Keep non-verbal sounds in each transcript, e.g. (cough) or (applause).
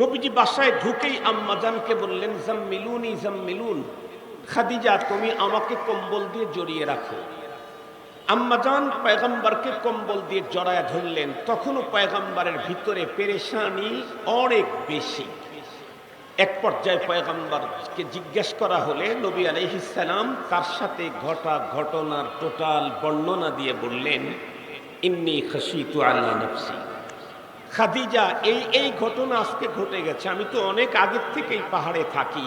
নবীজি বাসায় ঢুকেই আম্মাজানকে বললেন, জাম্মিলুনি, জাম্মিলুন। খাদিজা, তুমি আমাকে কম্বল দিয়ে জড়িয়ে রাখো। আম্মাজান পয়গম্বরকে কম্বল দিয়ে জড়ায় ধরলেন। তখনও পয়গম্বরের ভিতরে পেরেশানি অনেক বেশি। এক পর্যায়ে পয়গম্বরকে জিজ্ঞেস করা হলে নবী আলহিসাল্লাম তার সাথে ঘটা ঘটনার টোটাল বর্ণনা দিয়ে বললেন, ইন্নি খসিতু আল্লাহ নফসি। খাদিজা, এই এই ঘটনা আজকে ঘটে গেছে। আমি তো অনেক আগের থেকেই পাহাড়ে থাকি।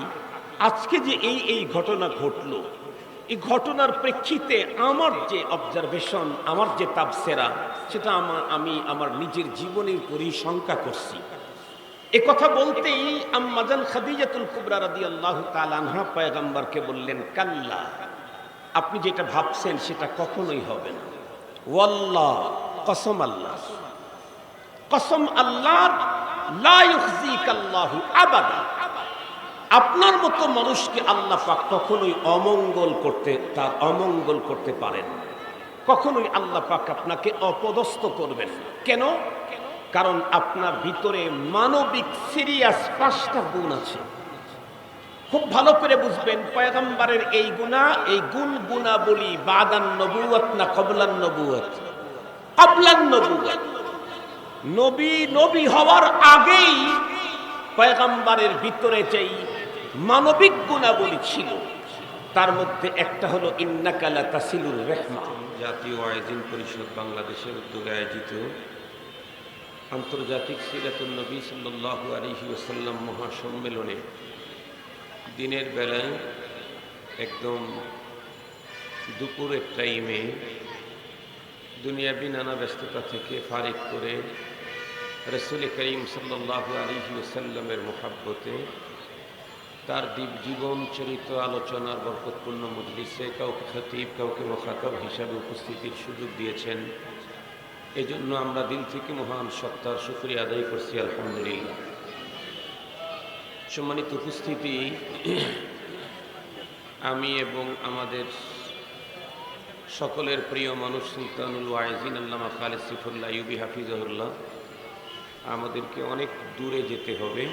আজকে যে এই এই ঘটনা ঘটলো, এই ঘটনার প্রেক্ষিতে আমার যে অবজারভেশন আমার যে তাবসেরা সেটা আমার, আমি আমার নিজের জীবনের শঙ্কা করছি। এ কথা বলতেই আম্মাজান খাদিজাতুল কুবরা রাদি আল্লাহ তালানহা পয়গম্বরকে বললেন, কাল্লা, আপনি যেটা ভাবছেন সেটা কখনোই হবে না। ওয়াল্লাহ, কসম আল্লাহ। কসম আল্লাহর আপনার মতো মানুষকে আল্লাহ পাক কখনোই অমঙ্গল করতে, তার অমঙ্গল করতে পারেন কখনোই আল্লাহ পাক আপনাকে অপদস্থ করবেন কেন? কারণ আপনার ভিতরে মানবিক সিরিয়াস পাঁচটা গুণ আছে। খুব ভালো করে বুঝবেন, পয়গম্বরের এই গুণা, এই গুণ গুণা বলি বাদান নবুয়ত না কবলান নবুয়ত কবলান নবুয়ত নবী নবী হওয়ার আগেই পয়গম্বরের ভিতরে যেই মানবিক গুণাবলী ছিল, তার মধ্যে একটা হলো ইন্নাকালা তাসিলুর রেহমা। জাতীয় আয়োজন পরিষদ বাংলাদেশের উদ্যোগে আয়োজিত আন্তর্জাতিক সিরাতুল নবী সাল্লাহ আলহি ওসাল্লাম মহাসম্মেলনে দিনের বেলায় একদম দুপুরের টাইমে দুনিয়াবি নানা ব্যস্ততা থেকে ফারিক করে রসুল করিম সাল্লাহ আলহি ওসাল্লামের মোহাব্বতে তার দ্বীপ জীবন চরিত আলোচনার বরকতপূর্ণ মজলিসে কাউকে খতিব, কাউকে মোখাতব হিসাবে উপস্থিতির সুযোগ দিয়েছেন। এজন্য আমরা দিল থেকে মহান সত্তার শুক্রিয়া আদায় করছি, আলহামদুলিল্লাহ। সম্মানিত উপস্থিতি, আমি এবং আমাদের সকলের প্রিয় মানুষ সুলতানুল ওয়াইজিন আল্লামা খালেদ সিফুল্লাহ ইউবি হাফিজহুল্লাহ আমাদেরকে অনেক দূরে যেতে হবে।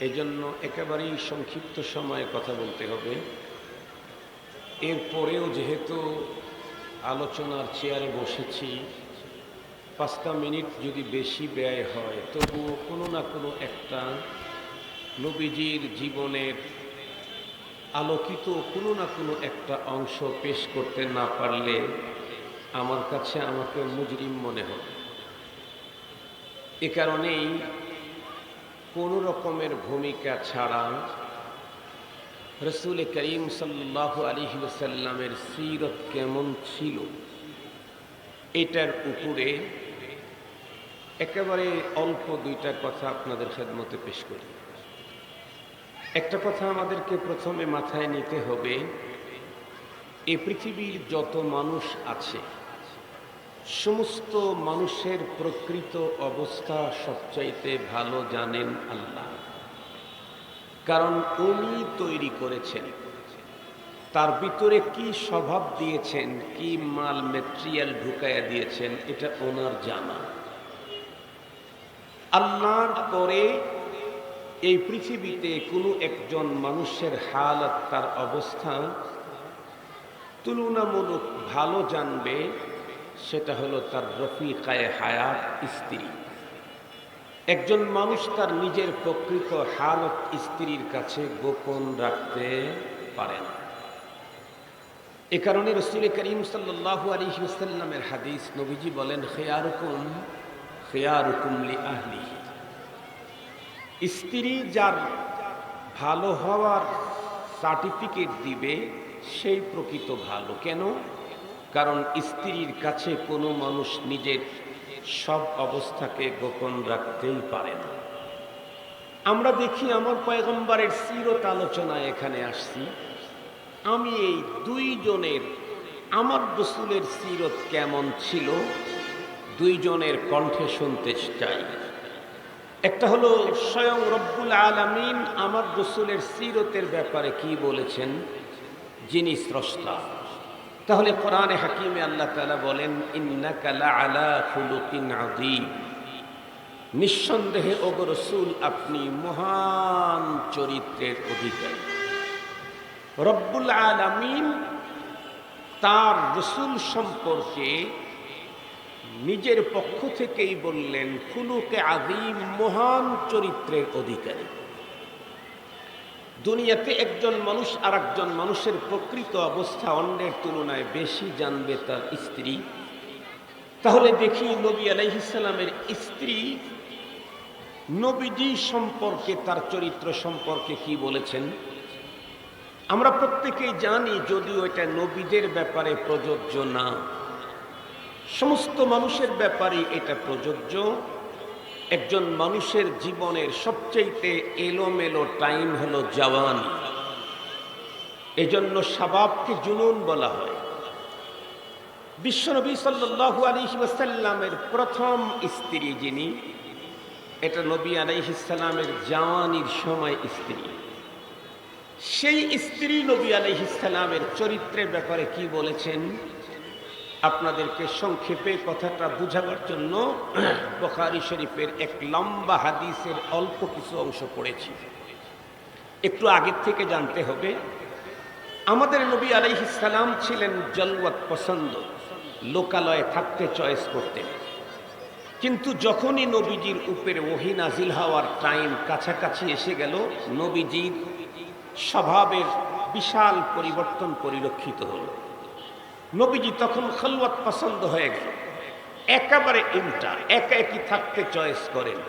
এজন্য একেবারেই সংক্ষিপ্ত সময়ে কথা বলতে হবে। এরপরেও যেহেতু আলোচনার চেয়ারে বসেছি, পাঁচটা মিনিট যদি বেশি ব্যয় হয়, তবুও কোনো না কোনো একটা নবীজির জীবনের আলোকিত কোনো না কোনো একটা অংশ পেশ করতে না পারলে আমার কাছে আমাকে মুজরিম মনে হবে। এ কারণেই কোনো রকমের ভূমিকা ছাড়া রসুল করিম সাল্লাহ আলহি সাল্লামের সিরত কেমন ছিল, এটার উপরে একেবারে অল্প দুইটা কথা আপনাদের খেদমতে পেশ করি। একটা কথা আমাদেরকে প্রথমে মাথায় নিতে হবে, এ পৃথিবীর যত মানুষ আছে সমস্ত মানুষের প্রকৃত অবস্থা সবচাইতে ভালো জানেন আল্লাহ। কারণ উনি তৈরি করেছেন। তার ভিতরে কি স্বভাব দিয়েছেন, কি মাল মেটেরিয়াল ঢুকাইয়া দিয়েছেন, এটা ওনার জানা। আল্লাহর পরে এই পৃথিবীতে কোনো একজন মানুষের হালত, তার অবস্থা তুলনামূলক ভালো জানবে সেটা হলো তার রফিকায় হায়াত স্ত্রী। একজন মানুষ তার নিজের প্রকৃত হালত স্ত্রীর কাছে গোপন রাখতে পারে না। এ কারণে রসুল করিম সাল্লাহু আলহিউসাল্লামের হাদিস নবীজি বলেন, খেয়ারুকুম খেয়ারুকুমলি আহলি স্ত্রী যার ভালো হওয়ার সার্টিফিকেট দিবে, সেই প্রকৃত ভালো। কেন? কারণ স্ত্রীর কাছে কোনো মানুষ নিজের সব অবস্থাকে গোপন রাখতেই পারে না। আমরা দেখি আমার পয়গম্বরের সিরত আলোচনায় এখানে আসছি। আমি এই দুইজনের, আমার রসুলের সিরত কেমন ছিল? দুইজনের কণ্ঠে শুনতে চাই। একটা হলো, স্বয়ং রব্বুল আলমিন আমার রসুলের সিরতের ব্যাপারে কি বলেছেন? যিনি স্রষ্টা। তাহলে কোরআনে হাকিমে আল্লাহ তালা বলেন ইন্নাকালা আলা ফুলুকিন আদিম নিঃসন্দেহে, ওগ রসুল, আপনি মহান চরিত্রের অধিকারী। রব্বুল আলামিন তার রসুল সম্পর্কে নিজের পক্ষ থেকেই বললেন, খুলুকে আদিম মহান চরিত্রের অধিকারী। দুনিয়াতে একজন মানুষ আর একজন মানুষের প্রকৃত অবস্থা অন্যের তুলনায় বেশি জানবে তার স্ত্রী। তাহলে দেখি নবী আলাইহিসালামের স্ত্রী নবীজি সম্পর্কে, তার চরিত্র সম্পর্কে কি বলেছেন? আমরা প্রত্যেকেই জানি যদিও এটা নবীদের ব্যাপারে প্রযোজ্য না। সমস্ত মানুষের ব্যাপারে এটা প্রযোজ্য। একজন মানুষের জীবনের সবচেয়ে এলোমেলো টাইম হলো জওয়ানি। এজন্য সাবাবকে জুনুন বলা হয়। বিশ্বনবী সাল্লাল্লাহু আলাইহি ওয়াসাল্লামের প্রথম স্ত্রী যিনি, এটা নবী আলাইহিসসালামের জাওয়ানির সময় স্ত্রী। সেই স্ত্রী নবী আলাইহিসসালামের চরিত্রের ব্যাপারে কি বলেছেন? আপনাদেরকে সংক্ষেপে কথাটা বুঝাবার জন্য (clears throat) বখারি শরীফের এক লম্বা হাদিসের অল্প কিছু অংশ পড়েছি। একটু আগের থেকে জানতে হবে, আমাদের নবী আলাইহিসসালাম ছিলেন জলওয়াত পছন্দ, লোকালয়ে থাকতে চয়েস করতেন। কিন্তু যখনই নবীজির উপরে ওহি নাজিল হওয়ার টাইম কাছাকাছি এসে গেল, নবীজির স্বভাবের বিশাল পরিবর্তন পরিলক্ষিত হলো। নবীজি তখন খলওয়াত পছন্দ হয়ে গেল। একেবারে উল্টা একা একই থাকতে চয়েস করেন।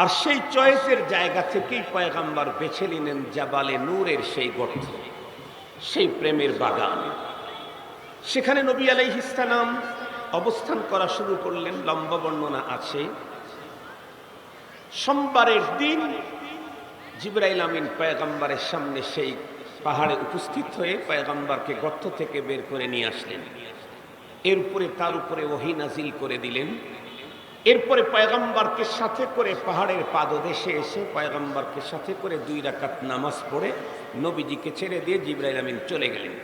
আর সেই চয়েসের জায়গা থেকেই পয়গাম্বার বেছে নিলেন জাবালে নূরের সেই গর্ত, সেই প্রেমের বাগান। সেখানে নবী আলাইহিসালাম অবস্থান করা শুরু করলেন, লম্বা বর্ণনা আছে। সোমবারের দিন জিব্রাইল আমিন পয়গাম্বারের সামনে সেই পাহাড়ে উপস্থিত হয়ে পয়গাম্বারকে গর্ত থেকে বের করে নিয়ে আসলেন। এর উপরে তার উপরে ওহি নাজিল করে দিলেন। এরপরে পয়গম্বরকে সাথে করে পাহাড়ের পাদদেশে এসে পয়গম্বরকে সাথে করে দুই রাকাত নামাজ পড়ে নবীজিকে ছেড়ে দিয়ে জিব্রাইল আমিন চলে গেলেন।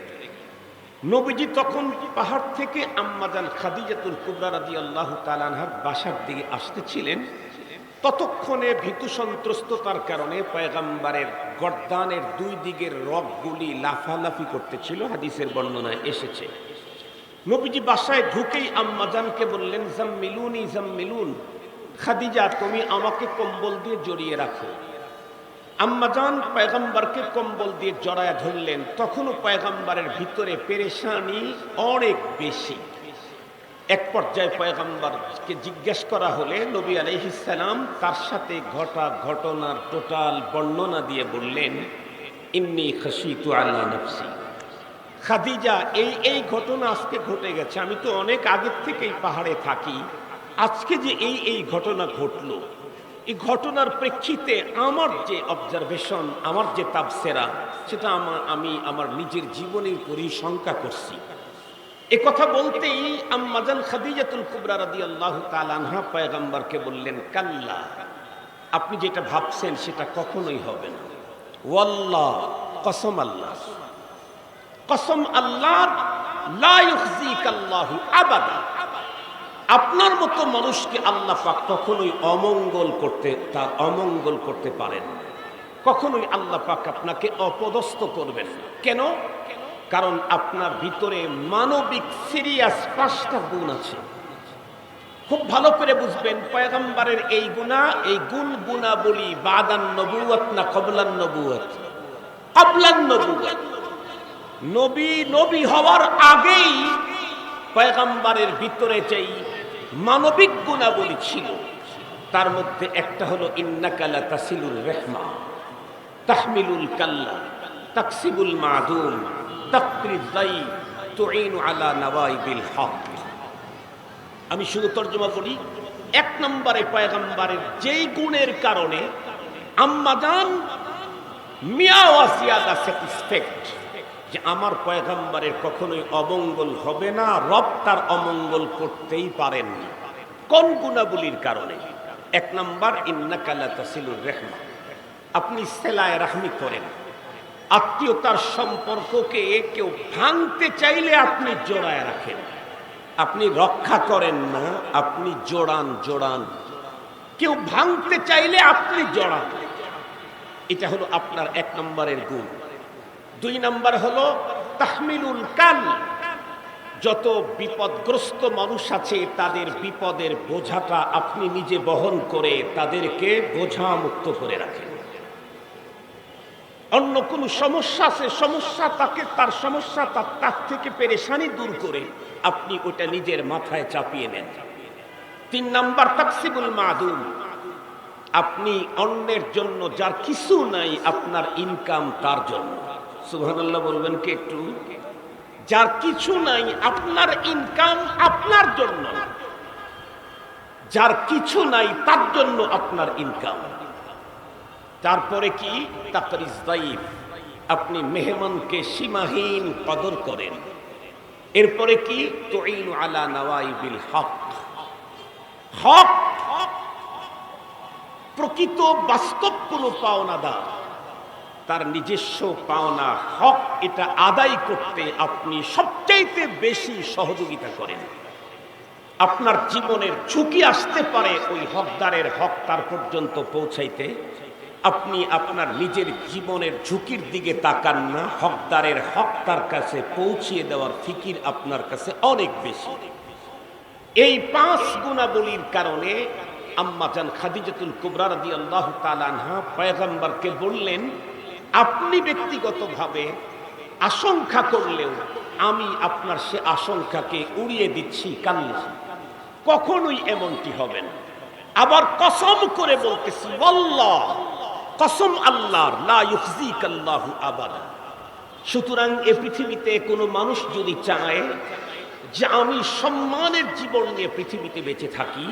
নবীজি তখন পাহাড় থেকে আম্মাজান খাদিজাতুল কুবরা রাদি আল্লাহ তালানহার বাসার দিকে আসতেছিলেন। ততক্ষণে ভীতু সন্ত্রস্ততার কারণে পয়গাম্বারের গর্দানের দুই দিকের রগগুলি লাফালাফি করতেছিল, হাদিসের বর্ণনায় এসেছে। নবীজি বাসায় ঢুকেই আম্মাজানকে বললেন, জাম্মিলুনি, জাম্মিলুন, খাদিজা, তুমি আমাকে কম্বল দিয়ে জড়িয়ে রাখো। আম্মাজান পয়গাম্বারকে কম্বল দিয়ে জড়ায় ধরলেন। তখনও পয়গাম্বারের ভিতরে পেরেশানি অনেক বেশি। এক পর্যায়ে পয়গম্বরকে জিজ্ঞেস করা হলে নবী আলহিসাম তার সাথে ঘটা ঘটনার টোটাল বর্ণনা দিয়ে বললেন, ইন্নি খসিতু আল্লাহ নফসি। খাদিজা, এই এই ঘটনা আজকে ঘটে গেছে। আমি তো অনেক আগের থেকেই পাহাড়ে থাকি। আজকে যে এই এই ঘটনা ঘটলো, এই ঘটনার প্রেক্ষিতে আমার যে অবজারভেশন আমার যে তাবসেরা সেটা আমার আমি আমার নিজের জীবনের শঙ্কা করছি। এ কথা বলতেই আম্মাজান খাদিজাতুল কুবরা রাদি আল্লাহ তালানহা পয়গাম্বারকে বললেন, কাল্লা, আপনি যেটা ভাবছেন সেটা কখনোই হবে না। ওয়াল্লাহ, কসম আল্লাহ। কসম আল্লাহর আবাদা। আপনার মতো মানুষকে আল্লাহ পাক কখনোই অমঙ্গল করতে তার অমঙ্গল করতে পারেন। কখনোই আল্লাহ পাক আপনাকে অপদস্থ করবেন কেন? কারণ আপনার ভিতরে মানবিক সিরিয়াস পাঁচটা গুণ আছে। খুব ভালো করে বুঝবেন, পয়গম্বরের এই গুণা, এই গুণ গুণা বলি, বাদান নবুয়াত না কবলান নবুয়াত নবী নবী হওয়ার আগেই পয়গম্বরের ভিতরে যেই মানবিক গুণাবলী ছিল, তার মধ্যে একটা হলো ইন্নাকালা তাসিলুর রেহমা, তাহমিলুল কাল্লা, তাকসিবুল মাদুম। আমি শুধু তর্জমা করি এক নম্বরে পয়গম্বরের যেই গুণের কারণে আম্মাজান মিয়া ওয়াসিয়াদা স্যাটিসফ্যাক্ট যে আমার পয়গম্বরের কখনোই অমঙ্গল হবে না, রব তার অমঙ্গল করতেই পারেন না। কোন গুণাবলীর কারণে? এক নম্বর ইন্নাকালা তাসিলুর রেহমা। আপনি সেলায় রাহমি করেন। আত্মীয়তার সম্পর্ককে কেউ ভাঙতে চাইলে আপনি জোড়ায় রাখেন। আপনি রক্ষা করেন না, আপনি জোড়ান জোড়ান। কেউ ভাঙতে চাইলে আপনি জড়ান। এটা হলো আপনার এক নম্বরের গুণ। দুই নম্বর হলো তাহমিলুল কান যত বিপদগ্রস্ত মানুষ আছে, তাদের বিপদের বোঝাটা আপনি নিজে বহন করে তাদেরকে বোঝা মুক্ত করে রাখেন। অন্য কোনো সমস্যা আছে, সমস্যা তাকে, তার সমস্যা তার তার থেকে পেরেশানি দূর করে আপনি ওটা নিজের মাথায় চাপিয়ে নেন। তিন নাম্বার, তাকসিবুল মাদুম। আপনি অন্যের জন্য যার কিছু নাই, আপনার ইনকাম তার জন্য। সুবহানাল্লাহ বলবেন কি একটু? যার কিছু নাই, আপনার ইনকাম আপনার জন্য। যার কিছু নাই, তার জন্য আপনার ইনকাম তারপরে কি? আপনি মেহমানকে সীমাহীন কদর করেন। এরপরে কি? তুইন আলা হক। হক প্রকৃত বাস্তব কোনো পাওনাদার। তার নিজস্ব পাওনা হক, এটা আদায় করতে আপনি সবচাইতে বেশি সহযোগিতা করেন। আপনার জীবনের ঝুঁকি আসতে পারে ওই হকদারের হক তার পর্যন্ত পৌঁছাইতে। আপনি আপনার নিজের জীবনের ঝুঁকির দিকে তাকান না, হকদারের হক তার কাছে পৌঁছিয়ে দেওয়ার ফিকির আপনার কাছে অনেক বেশি। এই পাঁচ গুণাবলীর কারণে আম্মাজান খাদিজাতুল কুবরা আল্লাহ তালানহা পয়গম্বরকে বললেন, আপনি ব্যক্তিগতভাবে আশঙ্কা করলেও আমি আপনার সে আশঙ্কাকে উড়িয়ে দিচ্ছি, কান্না। কখনোই এমনটি হবে না। আবার কসম করে বলতেছি আল্লাহ কসম আল্লাহর আল্লাহু আবাদা। সুতরাং এ পৃথিবীতে কোনো মানুষ যদি চায় যে আমি সম্মানের জীবন নিয়ে পৃথিবীতে বেঁচে থাকি,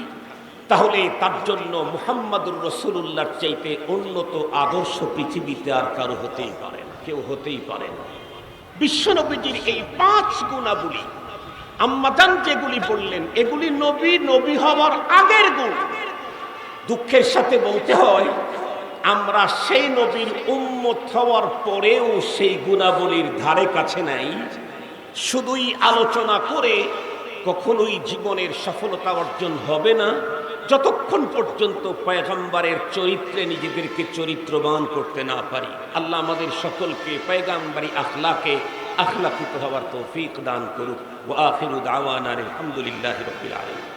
তাহলে তার জন্য মুহাম্মাদুর রসুল্লাহর চাইতে উন্নত আদর্শ পৃথিবীতে আর কারও হতেই পারে কেউ হতেই পারে না। বিশ্বনবীজির এই পাঁচ গুণাবলী আম্মাদান যেগুলি বললেন, এগুলি নবী নবী হওয়ার আগের গুণ। দুঃখের সাথে বলতে হয় আমরা সেই নবীর উম্মত হওয়ার পরেও সেই গুণাবলীর ধারে কাছে নাই। শুধুই আলোচনা করে কখনোই জীবনের সফলতা অর্জন হবে না। যতক্ষণ পর্যন্ত পয়গাম্বারের চরিত্রে নিজেদেরকে চরিত্রবান করতে না পারি, আল্লাহ আমাদের সকলকে পয়গাম্বারি আখলাকে আখলাকিত হওয়ার তৌফিক দান করুক। ও আখিরু দাওয়ানার আলহামদুলিল্লাহ রবিল আলম